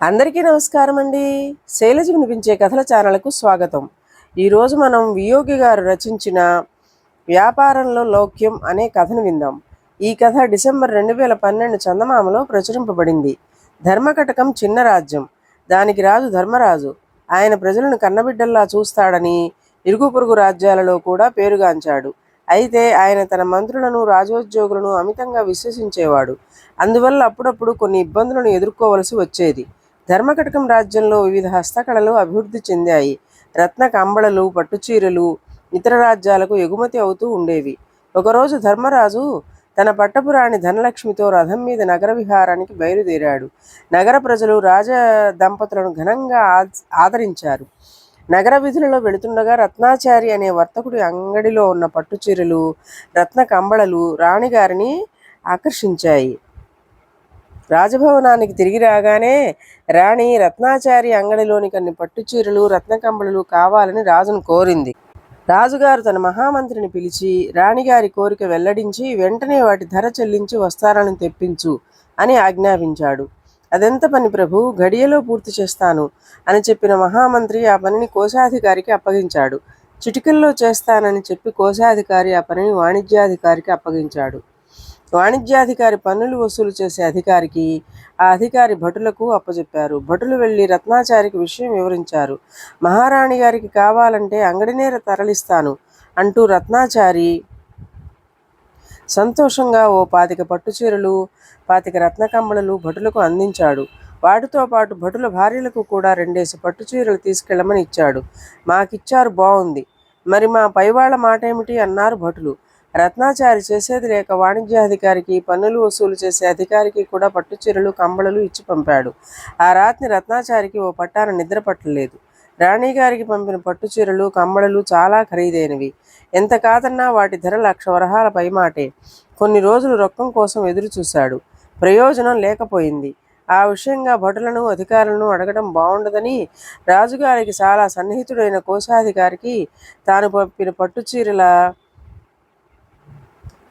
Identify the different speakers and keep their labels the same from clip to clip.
Speaker 1: అందరికీ నమస్కారం అండి శైలజ వినిపించే కథల ఛానల్కు స్వాగతం. ఈరోజు మనం వియోగి గారు రచించిన వ్యాపారంలో లౌక్యం అనే కథను విందాం. ఈ కథ డిసెంబర్ రెండు వేల పన్నెండు చందమామలో ప్రచురింపబడింది. ధర్మకటకం చిన్న రాజ్యం. దానికి రాజు ధర్మరాజు. ఆయన ప్రజలను కన్నబిడ్డల్లా చూస్తాడని ఇరుగు పొరుగు రాజ్యాలలో కూడా పేరుగాంచాడు. అయితే ఆయన తన మంత్రులను రాజోద్యోగులను అమితంగా విశ్వసించేవాడు. అందువల్ల అప్పుడప్పుడు కొన్ని ఇబ్బందులను ఎదుర్కోవలసి వచ్చేది. ధర్మకటకం రాజ్యంలో వివిధ హస్తకళలు అభివృద్ధి చెందాయి. రత్న కంబళలు పట్టుచీరలు ఇతర రాజ్యాలకు ఎగుమతి అవుతూ ఉండేవి. ఒకరోజు ధర్మరాజు తన పట్టపురాణి ధనలక్ష్మితో రథం మీద నగర విహారానికి బయలుదేరాడు. నగర ప్రజలు రాజ దంపతులను ఘనంగా ఆదరించారు. నగర వీధులలో వెళుతుండగా రత్నాచారి అనే వర్తకుడి అంగడిలో ఉన్న పట్టుచీరలు రత్న కంబళలు రాణిగారిని ఆకర్షించాయి. రాజభవనానికి తిరిగి రాగానే రాణి రత్నాచారి అంగడిలోని కొన్ని పట్టుచీరలు రత్నకంబళలు కావాలని రాజును కోరింది. రాజుగారు తన మహామంత్రిని పిలిచి రాణిగారి కోరిక వెల్లడించి వెంటనే వాటి ధర చెల్లించి వస్తారని తెప్పించు అని ఆజ్ఞాపించాడు. అదెంత పని ప్రభు? గడియలో పూర్తి చేస్తాను అని చెప్పిన మహామంత్రి ఆ పనిని కోశాధికారికి అప్పగించాడు. చిటికల్లో చేస్తానని చెప్పి కోశాధికారి ఆ పనిని వాణిజ్యాధికారికి అప్పగించాడు. వాణిజ్యాధికారి పన్నులు వసూలు చేసే అధికారికి ఆ అధికారి భటులకు అప్పచెప్పారు భటులు వెళ్ళి రత్నాచారికి విషయం వివరించారు. మహారాణి గారికి కావాలంటే అంగడినే తరలిస్తాను అంటూ రత్నాచారి సంతోషంగా ఓ పాతిక పట్టుచీరలు పాతిక రత్నకమ్మలలు భటులకు అందించాడు. వాటితో పాటు భటుల భార్యలకు కూడా రెండేసి పట్టుచీరలు తీసుకెళ్ళమని ఇచ్చాడు. మాకిచ్చారు బాగుంది మరి మా పైవాళ్ళ మాట ఏమిటి అన్నారు భటులు. రత్నాచారి చేసేది లేక వాణిజ్యాధికారికి పన్నులు వసూలు చేసే అధికారికి కూడా పట్టుచీరలు కంబళలు ఇచ్చి పంపాడు. ఆ రాత్రి రత్నాచారికి ఓ పట్టాన నిద్ర పట్టలేదు. రాణిగారికి పంపిన పట్టుచీరలు కంబళలు చాలా ఖరీదైనవి. ఎంత కాదన్నా వాటి ధర లక్ష వరహాల పైమాటే. కొన్ని రోజులు రొక్కం కోసం ఎదురు చూశాడు. ప్రయోజనం లేకపోయింది. ఆ విషయంగా భటులను అధికారులను అడగడం బాగుండదని రాజుగారికి చాలా సన్నిహితుడైన కోశాధికారికి తాను పంపిన పట్టుచీరల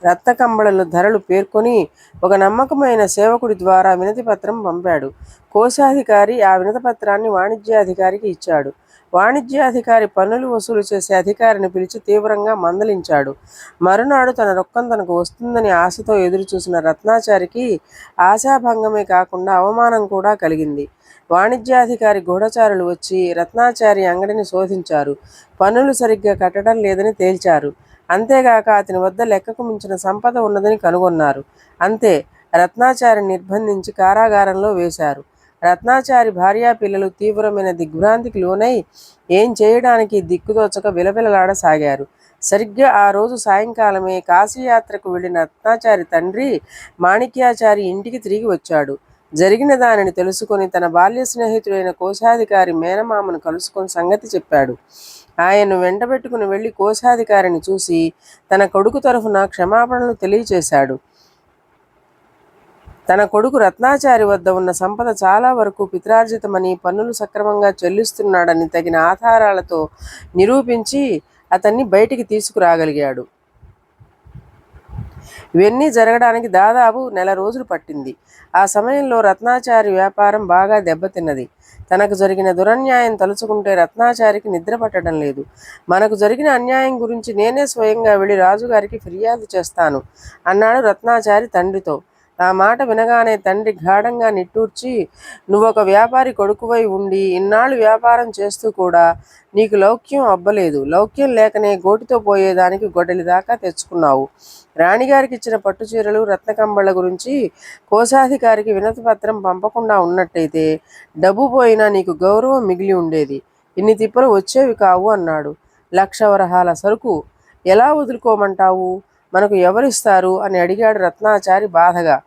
Speaker 1: రక్త కంబళలు ధరలు పేర్కొని ఒక నమ్మకమైన సేవకుడి ద్వారా వినతిపత్రం పంపాడు. కోశాధికారి ఆ వినతిపత్రాన్ని వాణిజ్యాధికారికి ఇచ్చాడు. వాణిజ్యాధికారి పన్నులు వసూలు చేసే అధికారిని పిలిచి తీవ్రంగా మందలించాడు. మరునాడు తన రొక్కం తనకు వస్తుందని ఆశతో ఎదురుచూసిన రత్నాచారికి ఆశాభంగమే కాకుండా అవమానం కూడా కలిగింది. వాణిజ్యాధికారి గూఢచారులు వచ్చి రత్నాచారి అంగడిని శోధించారు. పన్నులు సరిగ్గా కట్టడం లేదని తేల్చారు. అంతేగాక అతని వద్ద లెక్కకు మించిన సంపద ఉన్నదని కనుగొన్నారు. అంతే రత్నాచారి నిర్బంధించి కారాగారంలో వేశారు. రత్నాచారి భార్యా పిల్లలు తీవ్రమైన దిగ్భ్రాంతికి లోనై ఏం చేయడానికి దిక్కుదోచక విలవిలలాడసాగారు. సరిగ్గా ఆ రోజు సాయంకాలమే కాశీయాత్రకు వెళ్ళిన రత్నాచారి తండ్రి మాణిక్యాచారి ఇంటికి తిరిగి వచ్చాడు. జరిగిన దానిని తెలుసుకొని తన బాల్య స్నేహితుడైన కోశాధికారి మేనమామను కలుసుకొని సంగతి చెప్పాడు. ఆయన్ను వెంటబెట్టుకుని వెళ్ళి కోశాధికారిని చూసి తన కొడుకు తరఫున క్షమాపణలు తెలియచేశాడు. తన కొడుకు రత్నాచారి వద్ద ఉన్న సంపద చాలా వరకు పిత్రార్జితమని పన్నులు సక్రమంగా చెల్లిస్తున్నాడని తగిన ఆధారాలతో నిరూపించి అతన్ని బయటికి తీసుకురాగలిగాడు. ఇవన్నీ జరగడానికి దాదాపు నెల రోజులు పట్టింది. ఆ సమయంలో రత్నాచారి వ్యాపారం బాగా దెబ్బతిన్నది. తనకు జరిగిన దురన్యాయం తలుచుకుంటే రత్నాచారికి నిద్ర పట్టడం లేదు. మనకు జరిగిన అన్యాయం గురించి నేనే స్వయంగా వెళ్ళి రాజుగారికి ఫిర్యాదు చేస్తాను అన్నాడు రత్నాచారి తండ్రితో. ఆ మాట వినగానే తండ్రి గాఢంగా నిట్టూర్చి నువ్వొక వ్యాపారి కొడుకువై ఉండి ఇన్నాళ్ళు వ్యాపారం చేస్తూ కూడా నీకు లౌక్యం అబ్బలేదు. లౌక్యం లేకనే గోటితో పోయేదానికి గొడ్డలి దాకా తెచ్చుకున్నావు. రాణిగారికి ఇచ్చిన పట్టుచీరలు రత్నకంబళ్ళ గురించి కోశాధికారికి వినతి పత్రం పంపకుండా ఉన్నట్టయితే డబ్బు పోయినా నీకు గౌరవం మిగిలి ఉండేది. ఇన్ని తిప్పలు వచ్చేవి కావు అన్నాడు. లక్ష వరహాల సరుకు ఎలా వదులుకోమంటావు? మనకు ఎవరిస్తారు? అని అడిగాడు రత్నాచారి బాధగా.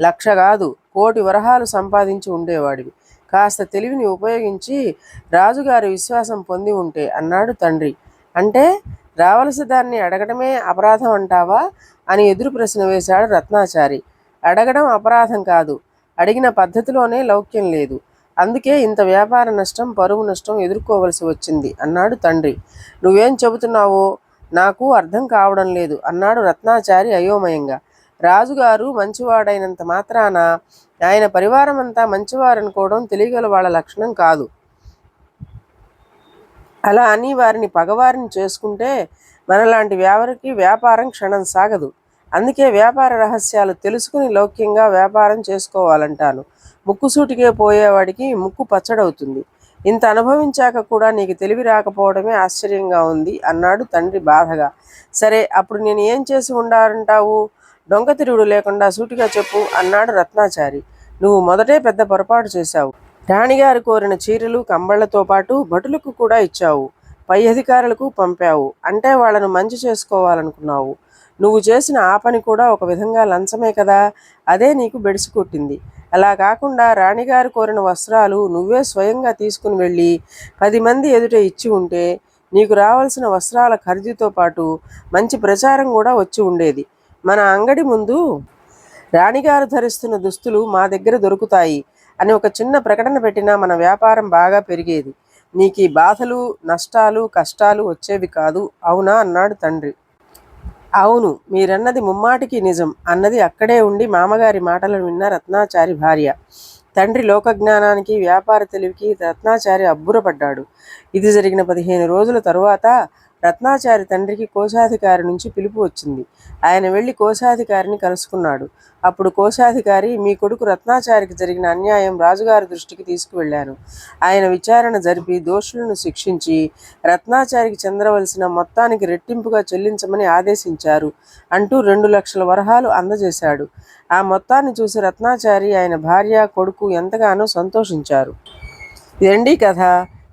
Speaker 1: లక్ష కాదు కోటి వరహాలు సంపాదించి ఉండేవాడివి. కాస్త తెలివిని ఉపయోగించి రాజుగారి విశ్వాసం పొంది ఉంటే అన్నాడు తండ్రి. అంటే రావలసి దాన్ని అడగడమే అపరాధం అంటావా? అని ఎదురు ప్రశ్న వేశాడు రత్నాచారి. అడగడం అపరాధం కాదు అడిగిన పద్ధతిలోనే లౌక్యం లేదు. అందుకే ఇంత వ్యాపార నష్టం పరువు నష్టం ఎదుర్కోవలసి వచ్చింది అన్నాడు తండ్రి. నువ్వేం చెబుతున్నావో నాకు అర్థం కావడం లేదు అన్నాడు రత్నాచారి అయోమయంగా. రాజుగారు మంచివాడైనంత మాత్రాన ఆయన పరివారం అంతా మంచివారనుకోవడం తెలియగల వాళ్ళ లక్షణం కాదు. అలా అని వారిని పగవారిని చేసుకుంటే మనలాంటి వ్యాపారికి వ్యాపారం క్షణం సాగదు. అందుకే వ్యాపార రహస్యాలు తెలుసుకుని లౌక్యంగా వ్యాపారం చేసుకోవాలంటాను. ముక్కుసూటికే పోయేవాడికి ముక్కు పచ్చడవుతుంది. ఇంత అనుభవించాక కూడా నీకు తెలివి రాకపోవడమే ఆశ్చర్యంగా ఉంది అన్నాడు తండ్రి బాధగా. సరే అప్పుడు నేను ఏం చేసి ఉండాలంటావు? దొంగతిరుగుడు లేకుండా సూటిగా చెప్పు అన్నాడు రత్నాచారి. నువ్వు మొదటే పెద్ద పొరపాటు చేశావు. రాణిగారు కోరిన చీరలు కంబళ్ళతో పాటు భటులకు కూడా ఇచ్చావు. పై అధికారులకు పంపావు. అంటే వాళ్ళను మంచి చేసుకోవాలనుకున్నావు. నువ్వు చేసిన ఆ పని కూడా ఒక విధంగా లంచమే కదా? అదే నీకు బెడిసి కొట్టింది. అలా కాకుండా రాణిగారు కోరిన వస్త్రాలు నువ్వే స్వయంగా తీసుకుని వెళ్ళి పది మంది ఎదుట ఇచ్చి ఉంటే నీకు రావాల్సిన వస్త్రాల ఖరీదుతో పాటు మంచి ప్రచారం కూడా వచ్చి ఉండేది. మన అంగడి ముందు రాణిగారు ధరిస్తున్న దుస్తులు మా దగ్గర దొరుకుతాయి అని ఒక చిన్న ప్రకటన పెట్టినా మన వ్యాపారం బాగా పెరిగేది. నీకు ఈ బాధలు నష్టాలు కష్టాలు వచ్చేవి కాదు. అవునా? అన్నాడు తండ్రి. అవును మీరన్నది ముమ్మాటికి నిజం. అన్నది అక్కడే ఉండి మామగారి మాటలను విన్న రత్నాచారి భార్య. తండ్రి లోకజ్ఞానానికి వ్యాపార తెలివికి రత్నాచారి అబ్బురపడ్డాడు. ఇది జరిగిన పదిహేను రోజుల తరువాత రత్నాచారి తండ్రికి కోశాధికారి నుంచి పిలుపు వచ్చింది. ఆయన వెళ్ళి కోశాధికారిని కలుసుకున్నాడు. అప్పుడు కోశాధికారి మీ కొడుకు రత్నాచారికి జరిగిన అన్యాయం రాజుగారి దృష్టికి తీసుకువెళ్ళాను. ఆయన విచారణ జరిపి దోషులను శిక్షించి రత్నాచారికి చెందవలసిన మొత్తానికి రెట్టింపుగా చెల్లించమని ఆదేశించారు అంటూ రెండు లక్షల వరహాలు అందజేశాడు. ఆ మొత్తాన్ని చూసి రత్నాచారి ఆయన భార్య కొడుకు ఎంతగానో సంతోషించారు. ఇదండి కథ.